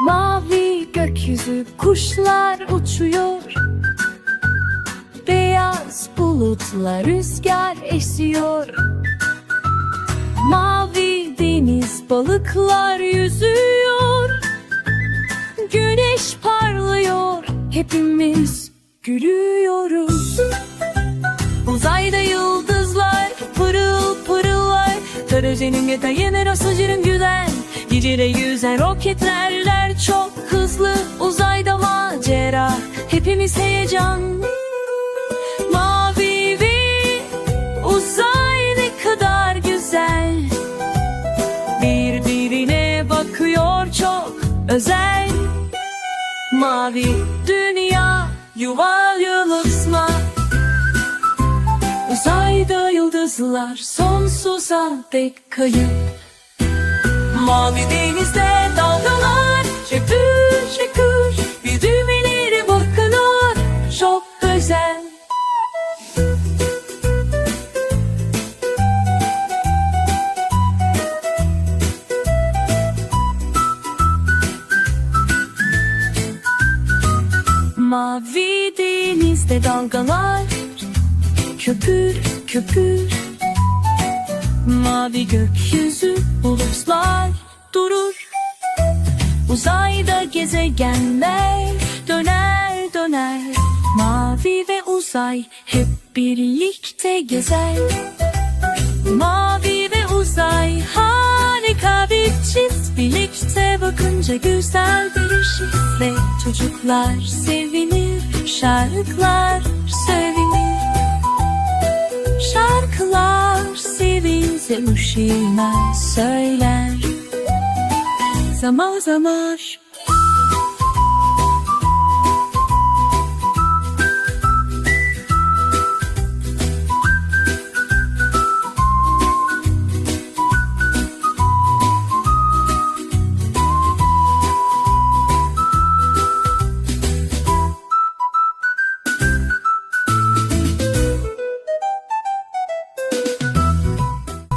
Mavi gökyüzü kuşlar uçuyor. Beyaz bulutlar rüzgar esiyor. Mavi deniz balıklar yüzüyor. Güneş parlıyor hepimiz gülüyoruz. Uzayda yıldızlar pırıl pırıllar. Tarajenin yatayener asıcının gülen Gecede yüzen roketlerler çok hızlı Uzayda macera. Hepimiz heyecan. Mavi ve uzay ne kadar güzel. Birbirine bakıyor çok özel. Mavi dünya yuval yıldızlar Uzayda yıldızlar sonsuza dek kayıp Mavi denizde dalgalar. Şakır şakır Bir düğmeleri bakınır. Çok özel Mavi denizde dalgalar. Köpür köpür Mavi gökyüzü bulutlar durur. Uzayda gezegenler döner döner. Mavi ve uzay hep birlikte gezer. Mavi ve uzay harika bir çift. Birlikte bakınca güzel bir şifre. Çocuklar sevinir, şarkılar sevinir sevince ışığına söyler. Zaman zaman